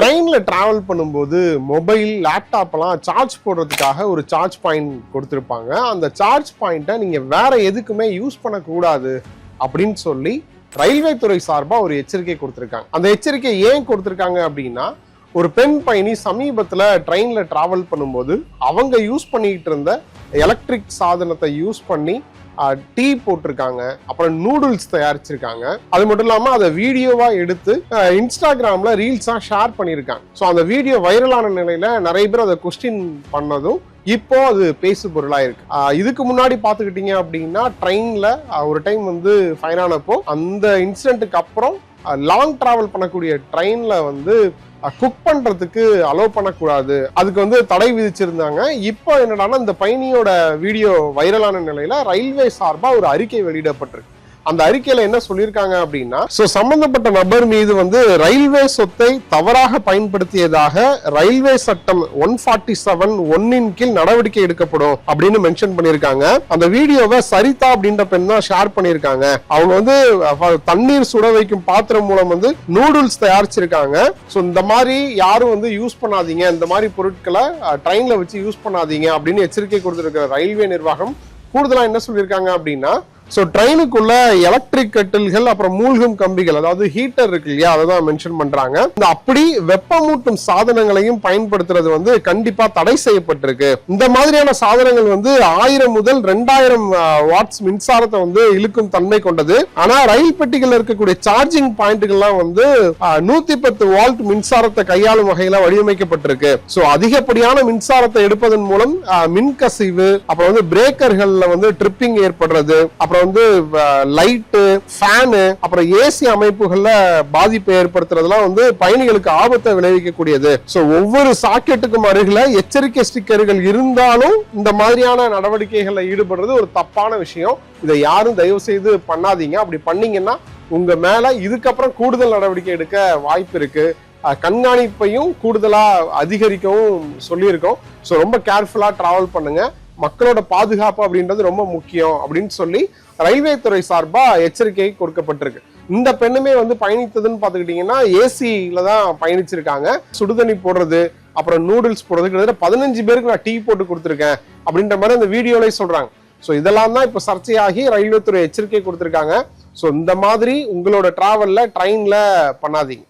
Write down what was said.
ட்ரெயினில் ட்ராவல் பண்ணும்போது mobile லேப்டாப்லாம் charge போடுறதுக்காக ஒரு சார்ஜ் பாயிண்ட் கொடுத்துருப்பாங்க. அந்த சார்ஜ் பாயிண்ட்டை நீங்கள் வேற எதுக்குமே யூஸ் பண்ணக்கூடாது அப்படின்னு சொல்லி ரயில்வே துறை சார்பாக ஒரு எச்சரிக்கை கொடுத்துருக்காங்க. அந்த எச்சரிக்கை ஏன் கொடுத்துருக்காங்க அப்படின்னா ஒரு பெண் பயணி சமீபத்தில் ட்ரெயினில் ட்ராவல் பண்ணும்போது அவங்க யூஸ் பண்ணிக்கிட்டு இருந்த எலக்ட்ரிக் சாதனத்தை யூஸ் பண்ணி டீ போட்டிருக்காங்க அப்புறம் நூடுல்ஸ் தயாரிச்சிருக்காங்க. அது மட்டும் இல்லாமல் அதை வீடியோவா எடுத்து இன்ஸ்டாகிராமில் இன்ஸ்டாகிராம்ல ரீல்ஸா ஷேர் பண்ணியிருக்காங்க. ஸோ அந்த வீடியோ வைரலான நிலையில நிறைய பேர் அதை கொஸ்டின் பண்ணதும் இப்போ அது பேசு பொருளாக இருக்கு. இதுக்கு முன்னாடி பார்த்துக்கிட்டீங்க அப்படின்னா ட்ரெயினில் ஒரு டைம் வந்து ஃபைன் ஆனப்போ அந்த இன்சிடென்ட்டுக்கு அப்புறம் லாங் டிராவல் பண்ணக்கூடிய ட்ரெயினில் வந்து குக் பண்ணுறதுக்கு அலோவ் பண்ணக்கூடாது. அதுக்கு வந்து தடை விதிச்சிருந்தாங்க. இப்போ என்னடானா இந்த பயணியோட வீடியோ வைரலான நிலையில் ரயில்வே சார்பாக ஒரு அறிக்கை வெளியிடப்பட்டிருக்கு. அந்த அறிக்கையில என்ன சொல்லியிருக்காங்க அப்படின்னா சோ சம்பந்தப்பட்ட நபர் மீது வந்து ரயில்வே சொத்தை தவறாக பயன்படுத்தியதாக ரயில்வே சட்டம் ஒன் ஃபார்ட்டி செவன் ஒன்னின் கீழ் நடவடிக்கை எடுக்கப்படும் அப்படின்னு மென்ஷன் பண்ணியிருக்காங்க. அந்த வீடியோவை சரிதா அப்படின்ற பெண் தான் ஷேர் பண்ணியிருக்காங்க. அவங்க வந்து தண்ணீர் சுட வைக்கும் பாத்திரம் மூலம் வந்து நூடுல்ஸ் தயாரிச்சிருக்காங்க. ஸோ இந்த மாதிரி யாரும் வந்து யூஸ் பண்ணாதீங்க. இந்த மாதிரி பொருட்களை ட்ரெயின்ல வச்சு யூஸ் பண்ணாதீங்க அப்படின்னு எச்சரிக்கை கொடுத்துருக்கிற ரயில்வே நிர்வாகம் கூடுதலா என்ன சொல்லியிருக்காங்க அப்படின்னா ஸோ ட்ரெயினுக்குள்ள எலக்ட்ரிக் கட்டில்கள் அப்புறம் மூழ்கும் கம்பிகள் அதாவது ஹீட்டர் இருக்கு இல்லையா அதை தான் மென்ஷன் பண்றாங்க. இந்த அப்படி வெப்பமூட்டும் சாதனங்களையும் பயன்படுத்துறது வந்து கண்டிப்பா தடை செய்யப்பட்டிருக்கு. இந்த மாதிரியான சாதனங்கள் வந்து ஆயிரம் முதல் ரெண்டாயிரம் வாட்ஸ் மின்சாரத்தை வந்து இழுக்கும் தன்மை கொண்டது. ஆனா ரயில் பெட்டிகள்ல இருக்கக்கூடிய சார்ஜிங் பாயிண்ட்கள்லாம் வந்து நூத்தி பத்து வால்ட் மின்சாரத்தை கையாளும் வகையில வடிவமைக்கப்பட்டிருக்கு. ஸோ அதிகப்படியான மின்சாரத்தை எடுப்பதன் மூலம் மின் மின்கசிவு அப்புறம் வந்து பிரேக்கர்கள்ல வந்து ட்ரிப்பிங் ஏற்படுறது அப்புறம் வந்து லைட்டு ஃபேனு அப்புறம் ஏசி அமைப்புகள்ல பாதிப்பை ஏற்படுத்துறதுலாம் வந்து பயணிகளுக்கு ஆபத்தை விளைவிக்கக்கூடியது. ஸோ ஒவ்வொரு சாக்கெட்டுக்கும் அருகில் எச்சரிக்கை ஸ்டிக்கர்கள் இருந்தாலும் இந்த மாதிரியான நடவடிக்கைகளில் ஈடுபடுறது ஒரு தப்பான விஷயம். இதை யாரும் தயவு செய்து பண்ணாதீங்க. அப்படி பண்ணீங்கன்னா உங்க மேல இதுக்கப்புறம் கூடுதல் நடவடிக்கை எடுக்க வாய்ப்பு இருக்கு. கண்காணிப்பையும் கூடுதலா அதிகரிக்கவும் சொல்லியிருக்கோம். ஸோ ரொம்ப கேர்ஃபுல்லா டிராவல் பண்ணுங்க. மக்களோட பாதுகாப்பு அப்படின்றது ரொம்ப முக்கியம் அப்படின்னு சொல்லி ரயில்வே துறை சார்பா எச்சரிக்கை கொடுக்கப்பட்டிருக்கு. இந்த பெண்ணுமே வந்து பயணித்ததுன்னு பார்த்துக்கிட்டிங்கன்னா ஏசியில தான் பயணிச்சிருக்காங்க. சுடுதண்ணி போடுறது அப்புறம் நூடுல்ஸ் போடுறது கிட்டத்தட்ட பதினஞ்சு பேருக்கு நான் டீ போட்டு கொடுத்துருக்கேன் அப்படின்ற மாதிரி அந்த வீடியோலே சொல்றாங்க. ஸோ இதெல்லாம் தான் இப்போ சர்ச்சையாகி ரயில்வே துறை எச்சரிக்கை கொடுத்துருக்காங்க. ஸோ இந்த மாதிரி உங்களோட ட்ராவலில் ட்ரெயினில் பண்ணாதீங்க.